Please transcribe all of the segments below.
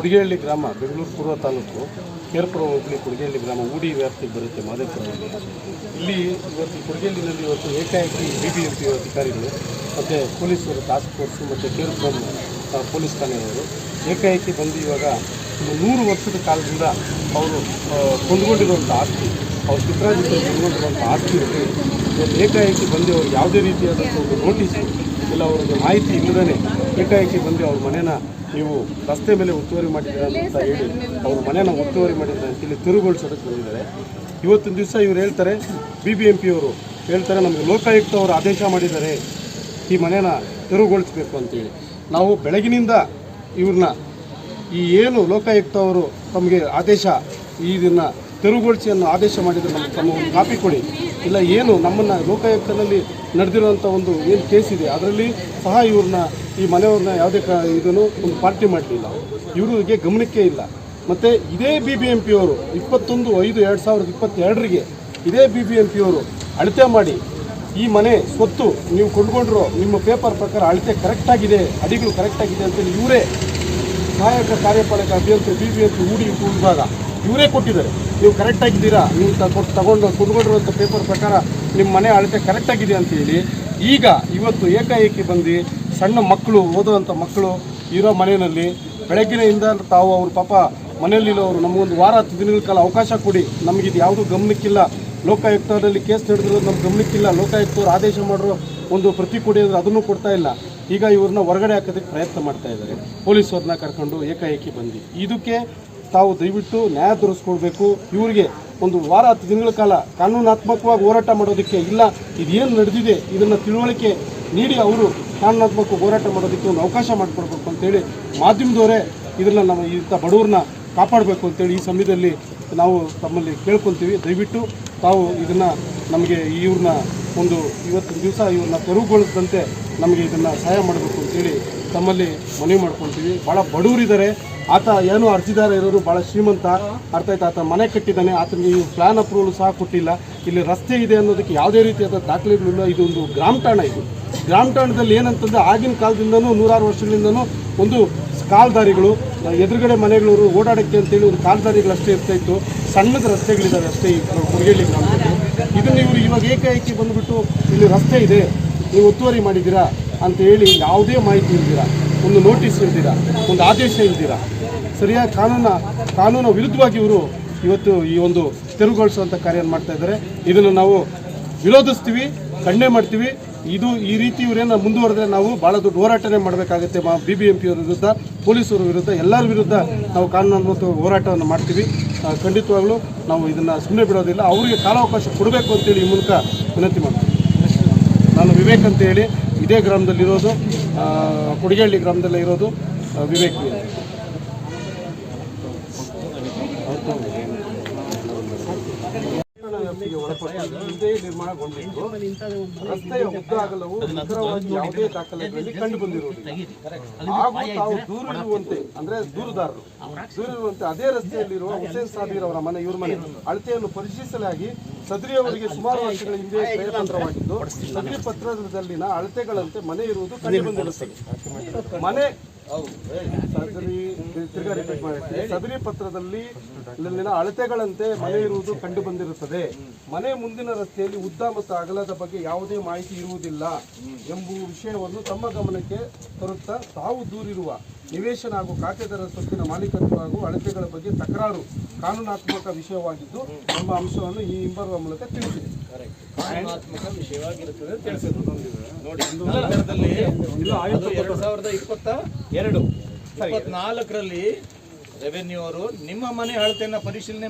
ಕುಡಿಗೆಹಳ್ಳಿ ಗ್ರಾಮ, ಬೆಂಗಳೂರು ಪೂರ್ವ ತಾಲೂಕು, ಕೇರ್ಪುರ ಹೋಬಳಿ ಕುಡಿಗೇಹಳ್ಳಿ ಗ್ರಾಮ ಊಡಿ ವ್ಯಾಪ್ತಿಗೆ ಬರುತ್ತೆ ಮಾದೇಪುರದಲ್ಲಿ ಇಲ್ಲಿ ಇವತ್ತು ಕುಡಿಗೇಹಳ್ಳಿನಲ್ಲಿ ಇವತ್ತು ಏಕಾಏಕಿ ಬಿ ಬಿ ಎಂ ಪಿ ಅಧಿಕಾರಿಗಳು ಮತ್ತು ಪೊಲೀಸರು ಟಾಸ್ಕ್ ಫೋರ್ಸು ಮತ್ತು ಕೇರ್ಪುರಂ ಪೊಲೀಸ್ ಠಾಣೆಯವರು ಏಕಾಏಕಿ ಬಂದು ಇವಾಗ ಒಂದು ನೂರು ವರ್ಷದ ಕಾಲದಿಂದ ಅವರು ಕೊಂಡುಕೊಂಡಿರುವಂಥ ಆಸ್ತಿ, ಅವ್ರು ಚಿತ್ರಾಜಿತರು ಕೊಂಡ್ಕೊಂಡಿರುವಂಥ ಆಸ್ತಿ ಇವತ್ತು ಏಕಾಏಕಿ ಬಂದು ಅವ್ರು ಯಾವುದೇ ರೀತಿಯಾದಂಥ ಒಂದು ನೋಟಿಸು ಇಲ್ಲ, ಅವರಿಗೆ ಮಾಹಿತಿ ಇಲ್ಲದೇ ಏಕಾಏಕಿ ಬಂದು ಅವ್ರ ಮನೇನ ನೀವು ರಸ್ತೆ ಮೇಲೆ ಒತ್ತುವರಿ ಮಾಡಿದ್ದೀರಾ ಅಂತ ಹೇಳಿ ಅವ್ರ ಮನೆಯನ್ನು ಒತ್ತುವರಿ ಮಾಡಿದ್ದಾರೆ ಇಲ್ಲಿ ತಿರುಗೊಳಿಸೋದಕ್ಕೆ ಬಂದಿದ್ದಾರೆ. ಇವತ್ತಿನ ದಿವಸ ಇವ್ರು ಹೇಳ್ತಾರೆ ಬಿ ಬಿ ಎಂ ಪಿ ಅವರು ಹೇಳ್ತಾರೆ ನಮಗೆ ಲೋಕಾಯುಕ್ತ ಅವರು ಆದೇಶ ಮಾಡಿದ್ದಾರೆ ಈ ಮನೇನ ತೆರವುಗೊಳಿಸಬೇಕು ಅಂತೇಳಿ ನಾವು ಬೆಳಗಿನಿಂದ ಇವ್ರನ್ನ ಈ ಏನು ಲೋಕಾಯುಕ್ತ ಅವರು ತಮಗೆ ಆದೇಶ ಇದನ್ನು ತೆರವುಗೊಳಿಸಿ ಅನ್ನೋ ಆದೇಶ ಮಾಡಿದರೆ ನಮಗೆ ತಮ್ಮ ಒಂದು ಕಾಪಿ ಕೊಡಿ. ಇಲ್ಲ, ಏನು? ನಮ್ಮನ್ನು ಲೋಕಾಯುಕ್ತದಲ್ಲಿ ನಡೆದಿರುವಂಥ ಒಂದು ಏನು ಕೇಸ್ ಇದೆ, ಅದರಲ್ಲಿ ಸಹ ಇವ್ರನ್ನ, ಈ ಮನೆಯವ್ರನ್ನ ಯಾವುದೇ ಕ, ಇದನ್ನು ಒಂದು ಪಾರ್ಟಿ ಮಾಡಲಿಲ್ಲ. ಇವರಿಗೆ ಗಮನಕ್ಕೆ ಇಲ್ಲ. ಮತ್ತು ಇದೇ ಬಿ ಬಿ ಎಂ ಪಿಯವರು ಇಪ್ಪತ್ತೊಂದು, ಐದು, ಎರಡು ಸಾವಿರದ ಇಪ್ಪತ್ತೆರಡರಿಗೆ ಇದೇ ಬಿ ಬಿ ಎಂ ಪಿಯವರು ಅಳತೆ ಮಾಡಿ, ಈ ಮನೆ ಸ್ವತ್ತು ನೀವು ಕೊಂಡ್ಕೊಂಡ್ರು, ನಿಮ್ಮ ಪೇಪರ್ ಪ್ರಕಾರ ಅಳತೆ ಕರೆಕ್ಟಾಗಿದೆ ಅಡಿಗಳು ಕರೆಕ್ಟಾಗಿದೆ ಅಂತೇಳಿ ಇವರೇ ಸಹಾಯಕ ಕಾರ್ಯಪಾಲಕ ಅಭಿಯಂತರ ಬಿ ಬಿ ಎಂ ಪಿ ಹೂಡಿ ವಿಭಾಗ ಇವರೇ ಕೊಟ್ಟಿದ್ದಾರೆ. ನೀವು ಕರೆಕ್ಟ್ ಆಗಿದ್ದೀರಾ? ನೀವು ತಗೊಂಡು ತಗೊಂಡು ಕುಂದ್ಕೊಂಡಿರುವಂಥ ಪೇಪರ್ ಪ್ರಕಾರ ನಿಮ್ಮ ಮನೆ ಅಳತೆ ಕರೆಕ್ಟ್ ಆಗಿದೆ ಅಂತ ಹೇಳಿ ಈಗ ಇವತ್ತು ಏಕಾಏಕಿ ಬಂದು ಸಣ್ಣ ಮಕ್ಕಳು, ಓದುವಂಥ ಮಕ್ಕಳು ಇರೋ ಮನೆಯಲ್ಲಿ, ಬೆಳಗ್ಗಿನಿಂದ ತಾವು ಅವ್ರ ಪಾಪ ಮನೆಯಲ್ಲಿರೋರು, ನಮಗೊಂದು ವಾರ ಹತ್ತು ದಿನಗಳ ಕಾಲ ಅವಕಾಶ ಕೊಡಿ. ನಮಗಿದು ಯಾವುದೂ ಗಮನಕ್ಕಿಲ್ಲ. ಲೋಕಾಯುಕ್ತದಲ್ಲಿ ಕೇಸ್ ನಡೆದಿರೋದು ನಮ್ಗೆ ಗಮನಕ್ಕಿಲ್ಲ. ಲೋಕಾಯುಕ್ತವ್ರು ಆದೇಶ ಮಾಡಿರೋ ಒಂದು ಪ್ರತಿ ಕೊಡಿ ಅಂದರೆ ಅದನ್ನು ಕೊಡ್ತಾ ಇಲ್ಲ. ಈಗ ಇವ್ರನ್ನ ಹೊರಗಡೆ ಹಾಕೋದಕ್ಕೆ ಪ್ರಯತ್ನ ಮಾಡ್ತಾ ಇದ್ದಾರೆ. ಪೊಲೀಸವ್ರನ್ನ ಕರ್ಕೊಂಡು ಏಕಾಏಕಿ ಬಂದು. ಇದಕ್ಕೆ ತಾವು ದಯವಿಟ್ಟು ನ್ಯಾಯ ತೋರಿಸ್ಕೊಡ್ಬೇಕು. ಇವರಿಗೆ ಒಂದು ವಾರ, ಹತ್ತು ದಿನಗಳ ಕಾಲ ಕಾನೂನಾತ್ಮಕವಾಗಿ ಹೋರಾಟ ಮಾಡೋದಕ್ಕೆ ಇಲ್ಲ. ಇದೇನು ನಡೆದಿದೆ, ಇದನ್ನು ತಿಳುವಳಿಕೆ ನೀಡಿ ಅವರು ಕಾನೂನಾತ್ಮಕ ಹೋರಾಟ ಮಾಡೋದಕ್ಕೆ ಒಂದು ಅವಕಾಶ ಮಾಡಿಕೊಡ್ಬೇಕು ಅಂತೇಳಿ ಮಾಧ್ಯಮದವರೇ ಇದನ್ನು ನಮ್ಮ ಇಂಥ ಬಡವ್ರನ್ನ ಕಾಪಾಡಬೇಕು ಅಂತೇಳಿ ಈ ಸಮಯದಲ್ಲಿ ನಾವು ತಮ್ಮಲ್ಲಿ ಕೇಳ್ಕೊತೀವಿ. ದಯವಿಟ್ಟು ತಾವು ಇದನ್ನು ನಮಗೆ ಇವ್ರನ್ನ ಒಂದು ಇವತ್ತಿನ ದಿವಸ ಇವ್ರನ್ನ ತೆರವುಗೊಳಿಸದಂತೆ ನಮಗೆ ಇದನ್ನು ಸಹಾಯ ಮಾಡಬೇಕು ಅಂತೇಳಿ ತಮ್ಮಲ್ಲಿ ಮನವಿ ಮಾಡ್ಕೊಳ್ತೀವಿ ಭಾಳ ಬಡವರಿದ್ದಾರೆ. ಆತ ಏನು ಅರ್ಜಿದಾರ ಇರೋರು ಭಾಳ ಶ್ರೀಮಂತ. ಅರ್ಥ ಆಯ್ತು? ಆತ ಮನೆ ಕಟ್ಟಿದ್ದಾನೆ. ಆತನಿಗೆ ಈ ಪ್ಲಾನ್ ಅಪ್ರೂವಲ್ ಸಹ ಕೊಟ್ಟಿಲ್ಲ. ಇಲ್ಲಿ ರಸ್ತೆ ಇದೆ ಅನ್ನೋದಕ್ಕೆ ಯಾವುದೇ ರೀತಿಯಾದ ದಾಖಲೆಗಳಿಲ್ಲ ಇದು ಒಂದು ಗ್ರಾಮ ಠಾಣ ಇದು. ಗ್ರಾಮ ಠಾಣದಲ್ಲಿ ಏನಂತಂದ್ರೆ ಆಗಿನ ಕಾಲದಿಂದನೂ ನೂರಾರು ವರ್ಷಗಳಿಂದನೂ ಒಂದು ಕಾಲ್ದಾರಿಗಳು, ಎದುರುಗಡೆ ಮನೆಗಳವರು ಓಡಾಡೋಕ್ಕೆ ಅಂತೇಳಿ ಒಂದು ಕಾಲ್ದಾರಿಗಳು ಅಷ್ಟೇ ಇರ್ತಾ ಇತ್ತು. ಸಣ್ಣದ ರಸ್ತೆಗಳಿದ್ದಾವೆ ಅಷ್ಟೇ ಈ ಕುರಿಗೆಳ್ಳಿ ಗ್ರಾಮದಲ್ಲಿ. ಇದನ್ನು ಇವರು ಇವಾಗ ಏಕಾಏಕಿ ಬಂದುಬಿಟ್ಟು ಇಲ್ಲಿ ರಸ್ತೆ ಇದೆ. ನೀವು ಒತ್ತುವರಿ ಮಾಡಿದ್ದೀರಾ? ಅಂತ ಹೇಳಿ ಯಾವುದೇ ಮಾಹಿತಿ ಇಲ್ದಿರ, ಒಂದು ನೋಟಿಸ್ ಇಲ್ದಿರ, ಒಂದು ಆದೇಶ ಇಲ್ದಿರ ಸರಿಯಾಗಿ ಕಾನೂನ, ಕಾನೂನು ವಿರುದ್ಧವಾಗಿ ಇವರು ಇವತ್ತು ಈ ಒಂದು ತೆರವುಗೊಳಿಸುವಂಥ ಕಾರ್ಯ ಮಾಡ್ತಾ ಇದ್ದಾರೆ. ಇದನ್ನು ನಾವು ವಿರೋಧಿಸ್ತೀವಿ ಖಂಡನೆ ಮಾಡ್ತೀವಿ. ಇದು ಈ ರೀತಿ ಇವರೇನ ಮುಂದುವರೆದ್ರೆ ನಾವು ಭಾಳ ದೊಡ್ಡ ಹೋರಾಟನೆ ಮಾಡಬೇಕಾಗುತ್ತೆ ಮಾ ಬಿ ಬಿ ಎಂ ಪಿಯವರ ವಿರುದ್ಧ ಪೊಲೀಸರ ವಿರುದ್ಧ, ಎಲ್ಲರ ವಿರುದ್ಧ ನಾವು ಕಾನೂನಾತ್ಮಕ ಹೋರಾಟವನ್ನು ಮಾಡ್ತೀವಿ. ಖಂಡಿತವಾಗಲೂ ನಾವು ಇದನ್ನು ಸುಮ್ಮನೆ ಬಿಡೋದಿಲ್ಲ. ಅವರಿಗೆ ಕಾಲಾವಕಾಶ ಕೊಡಬೇಕು ಅಂತೇಳಿ ಈ ಮೂಲಕ ವಿನಂತಿ ಮಾಡ್ತೀವಿ. ನಾನು ವಿವೇಕ್ ಅಂತ ಹೇಳಿ ಇದೇ ಗ್ರಾಮದಲ್ಲಿರೋದು ಕುಡಿಗಳ್ಳಿ ಗ್ರಾಮದಲ್ಲೇ ಇರೋದು ವಿವೇಕ್. ವ್ಯಾಪ್ತಿಗೆ ನಿರ್ಮಾಣಗೊಂಡಿದ್ದು ರಸ್ತೆಯ ಉದ್ದ ಅಗಲವು ನಿಖರವಾಗಿ ಯಾವುದೇ ದಾಖಲೆಗಳಲ್ಲಿ ಕಂಡು ಬಂದಿರುವುದಿಲ್ಲ ಹಾಗೂ ತಾವು ದೂರಿರುವಂತೆ, ಅಂದ್ರೆ ದೂರುದಾರರು, ದೂರಿರುವಂತೆ ಅದೇ ರಸ್ತೆಯಲ್ಲಿರುವ ಹುಸೇನ್ ಸಾಬೀರ್ ಅವರ ಮನೆ, ಇವ್ರ ಮನೆ, ಅಳತೆಯನ್ನು ಪರಿಶೀಲಿಸಲಾಗಿ ಸದ್ರಿ ಅವರಿಗೆ ಸುಮಾರು ವರ್ಷಗಳ ಹಿಂದೆ ಪ್ರಯತ್ನವಾಗಿದ್ದು ಸದ್ರಿ ಪತ್ರದಲ್ಲಿನ ಅಳತೆಗಳಂತೆ ಮನೆ ಇರುವುದು ಕಂಡುಬಂದಿರುತ್ತದೆ ಮನೆ ಸದರಿ ತಿರ್ಗಾ ರಿಪೀಟ್ ಮಾಡಿರ್ತೀನಿ ಸದರಿ ಪತ್ರದಲ್ಲಿ ಅಳತೆಗಳಂತೆ ಮನೆ ಇರುವುದು ಕಂಡು ಬಂದಿರುತ್ತದೆ. ಮನೆ ಮುಂದಿನ ರಸ್ತೆಯಲ್ಲಿ ಉದ್ದ ಮತ್ತು ಅಗಲದ ಬಗ್ಗೆ ಯಾವುದೇ ಮಾಹಿತಿ ಇರುವುದಿಲ್ಲ ಎಂಬ ವಿಷಯವನ್ನು ತಮ್ಮ ಗಮನಕ್ಕೆ ತರುತ್ತಾ ತಾವು ದೂರಿರುವ ನಿವೇಶನ ಹಾಗೂ ಖಾತೆದಾರರ ಸ್ವತ್ತಿನ ಮಾಲೀಕತ್ವ ಹಾಗೂ ಅಳತೆಗಳ ಬಗ್ಗೆ ತಕರಾರು ಕಾನೂನಾತ್ಮಕ ವಿಷಯವಾಗಿದ್ದು ನಮ್ಮ ಅಂಶವನ್ನು ಈ ಹಿಂಬರುವ ಮೂಲಕ ತಿಳಿಸಿದೆ. ಕಾನೂನಾತ್ಮಕ ವಿಷಯವಾಗಿರುತ್ತದೆ ತಿಳಿಸಿದ್ರು. ನೋಡಿ ಎರಡು ಸಾವಿರದ ಇಪ್ಪತ್ತ ಎರಡು ಇಪ್ಪತ್ನಾಲ್ಕರಲ್ಲಿ ರೆವೆನ್ಯೂ ಅವರು ನಿಮ್ಮ ಮನೆ ಅಳತೆಯನ್ನ ಪರಿಶೀಲನೆ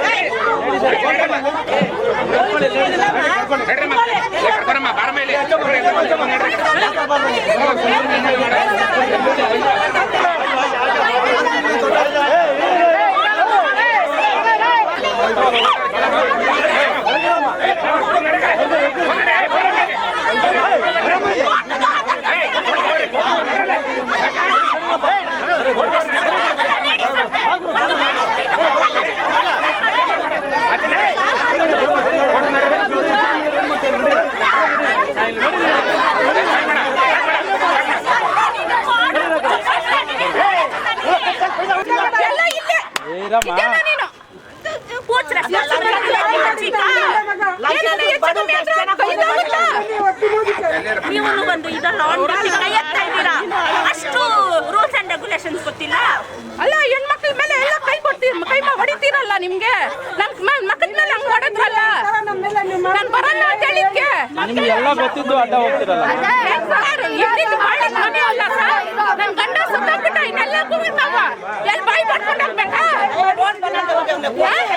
Hey! ನೀವು ಬಂದು ಇದೆಲ್ಲ ಎತ್ತಾ ಇದ್ದೀರಾ? ಅಷ್ಟು ರೂಲ್ಸ್ ಅಂಡ್ ರೆಗ್ಯುಲೇಷನ್ಸ್ ಗೊತ್ತಿಲ್ಲ? ಅಲ್ಲ ಹೆಣ್ಮಕ್ಳ ಮೇಲೆ ಎಲ್ಲ ಕೈ ಕೊಡ್ತೀರ ಕೈ ಹೊಡಿತೀರಲ್ಲ ನಿಮ್ಗೆ? ನನ್ ಮ- ಮಕ್ಕಳ ಮೇಲೆ ಹಂಗ್ ಹೊಡೆದ್ರಲ್ಲ? ನಾನು ಬರಲ್ಲ ಅಂತ ಹೇಳಿದ್ಕೆ. ನಿಮ್ಗೆ ಎಲ್ಲ ಗೊತ್ತಿದ್ದು ಅಡ್ಡ ಹೋಗ್ತಿರಲ್ಲ. ಸರ್, ಇದ್ದಿದ್ದು ಮಾಡಿದ್ ಮನೆ ಅಲ್ಲ ಸರ್. ಏ?